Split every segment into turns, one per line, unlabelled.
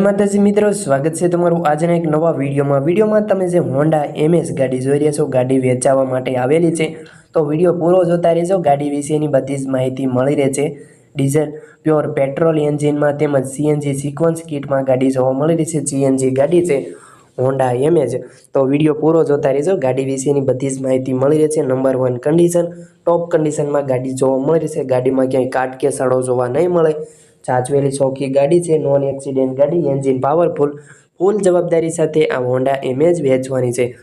માતાજી મિત્રો, સ્વાગત છે તમારું આજના એક નવા વિડીયોમાં. વિડીયોમાં તમે જે હોન્ડા એમએસ ગાડી જોઈ રહ્યા છો, ગાડી વેચાવા માટે આવેલી છે, તો વીડિયો પૂરો જોતા રહેજો. ગાડી વિશેની બધી જ માહિતી મળી રહે છે. ડીઝલ, પ્યોર પેટ્રોલ એન્જિનમાં તેમજ સીએનજી સિક્વન્સ કિટમાં ગાડી જોવા મળી રહી છે. સીએનજી ગાડી છે હોન્ડા એમએજ તો વીડિયો પૂરો જોતા રહેજો. ગાડી વિશેની બધી જ માહિતી મળી રહે છે. નંબર વન કન્ડિશન ટોપ કન્ડિશનમાં ગાડી જોવા મળી રહેશે ગાડીમાં ક્યાંય કાટ કે સડો જોવા નહીં મળે. ચાચવેલી ચોખ્ખી ગાડી છે નોન એક્સિડેન્ટ ગાડી એન્જિન પાવરફુલ ફૂલ જવાબદારી સાથે આ હોન્ડા એમેજ વેચવાની છે.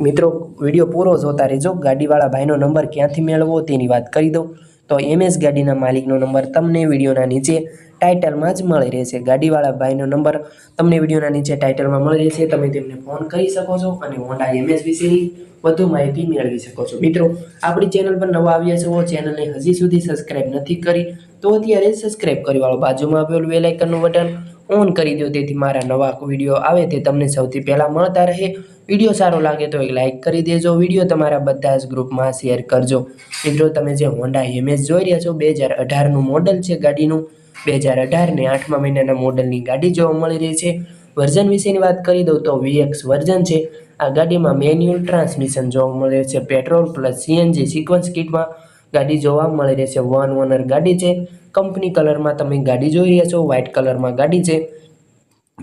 મિત્રો, વીડિયો પૂરો જોતા રહેજો. ગાડીવાળા ભાઈનો નંબર ક્યાંથી મેળવવો તેની વાત કરી દઉં. તો એમએસ ગાડીના માલિકનો નંબર તમને વિડીયોના નીચે ટાઇટલમાં જ મળી રહેશે. ગાડીવાળા ભાઈનો નંબર તમને વિડીયોના નીચે ટાઇટલમાં મળી રહેશે. તમે તેમને ફોન કરી શકો છો અને હોન્ડા એમએસ વિશેની વધુ માહિતી મેળવી શકો છો. મિત્રો, આપણી ચેનલ પર નવા આવ્યા છો, ચેનલને હજી સુધી સબસ્ક્રાઇબ નથી કરી, તો અત્યારે સબસ્ક્રાઇબ કરી વાળો બાજુમાં આપેલું બેલ આઇકનનું બટન ઓન કરી દો, તેથી મારા નવા વીડિયો આવે તે તમને સૌથી પહેલાં મળતા રહે. વીડિયો સારો લાગે તો એક લાઇક કરી દેજો, વીડિયો તમારા બધા જ ગ્રુપમાં શેર કરજો. મિત્રો, તમે જે હોન્ડા એમએસ જોઈ રહ્યા છો, બે હજાર અઢારનું મોડલ છે ગાડીનું. બે હજાર અઢારને આઠમા મહિનાના મોડલની ગાડી જોવા મળી રહી છે. વર્ઝન વિશેની વાત કરી દઉં તો વીએક્સ વર્ઝન છે. આ ગાડીમાં મેન્યુઅલ ટ્રાન્સમિશન જોવા મળે છે પેટ્રોલ પ્લસ સીએનજી સિક્વન્સ કિટમાં ગાડી જોવા મળી રહેશે વન ઓનર ગાડી છે. કંપની કલરમાં તમે ગાડી જોઈ રહ્યા છો. વ્હાઇટ કલરમાં ગાડી છે.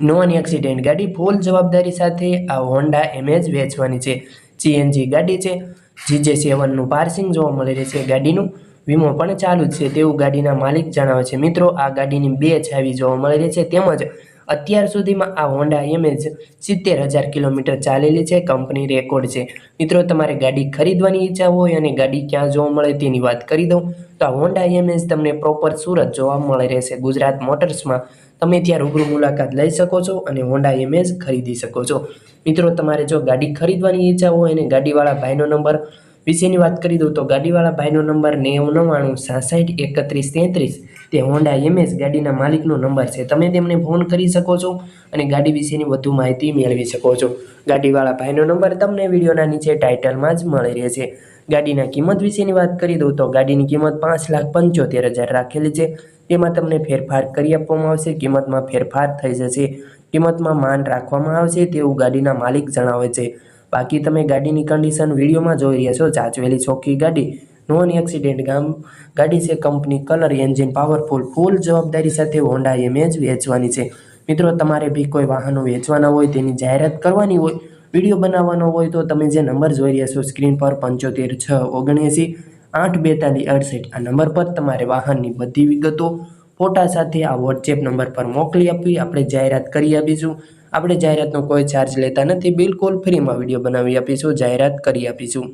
નોન એક્સિડેન્ટ ગાડી ફૂલ જવાબદારી સાથે આ હોન્ડા એમેજ વેચવાની છે. સીએનજી ગાડી છે. જીજે સેવનનું પાર્સિંગ જોવા મળી રહે છે ગાડીનું. વીમો પણ ચાલુ જ છે. તેવું ગાડીના માલિક જણાવે છે. મિત્રો, આ ગાડીની બે છાવી જોવા મળી રહી છે. તેમજ અત્યાર સુધીમાં આ હોન્ડા એમેજ સિત્તેર હજાર કિલોમીટર ચાલેલી છે કંપની રેકોર્ડ છે. મિત્રો, તમારે ગાડી ખરીદવાની ઈચ્છા હોય અને ગાડી ક્યાં જોવા મળે તેની વાત કરી દઉં. તો આ હોન્ડા એમેજ તમને પ્રોપર સુરત જોવા મળે રહેશે. ગુજરાત મોટર્સમાં તમે ત્યાં રૂબરૂ મુલાકાત લઈ શકો છો અને હોન્ડા એમેજ ખરીદી શકો છો. મિત્રો, તમારે જો ગાડી ખરીદવાની ઈચ્છા હોય અને ગાડીવાળા ભાઈનો નંબર વિશેની વાત કરી દઉં તો ગાડીવાળા ભાઈનો નંબર નેવું નવ્વાણું, સાસઠ, એકત્રીસ, તેત્રીસ, તે હોન્ડા એમએસ ગાડીના માલિકનો નંબર છે. તમે તેમને ફોન કરી શકો છો અને ગાડી વિશેની વધુ માહિતી મેળવી શકો છો. ગાડીવાળા ભાઈનો નંબર તમને વિડીયોના નીચે ટાઇટલમાં જ મળી રહેશે. ગાડીના કિંમત વિશેની વાત કરી દઉં તો ગાડીની કિંમત પાંચ લાખ પંચોતેર હજાર રાખેલી છે. તેમાં તમને ફેરફાર કરી આપવામાં આવશે, કિંમતમાં ફેરફાર થઈ જશે. કિંમતમાં માન રાખવામાં આવશે તેવું ગાડીના માલિક જણાવે છે. બાકી તમે ગાડીની કન્ડિશન વિડીયોમાં જોઈ રહ્યા છો ચાચવેલી ચોખ્ખી ગાડી, નોન એક્સિડેન્ટ ગામ ગાડી છે company colour engine powerful full જવાબદારી સાથે હોન્ડા એમેજ વેચવાની છે. મિત્રો, તમારે બી કોઈ વાહનો વેચવાના હોય, તેની જાહેરાત કરવાની હોય, વીડિયો બનાવવાનો હોય, તો તમે જે નંબર જોઈ રહ્યા છો, સ્ક્રીન પર પંચોતેર છ ઓગણએંસી, આઠ બેતાલીસ અડસઠ, આ નંબર પર તમારે વાહનની બધી વિગતો, ફોટા સાથે આ વોટ્સએપ નંબર પર મોકલી આપવી, આપણે જાહેરાત કરી આપીશું. આપણે જાહેરાતનો કોઈ ચાર્જ લેતા નથી બિલકુલ ફ્રીમાં વીડિયો બનાવી આપીશું જાહેરાત કરી આપીશું.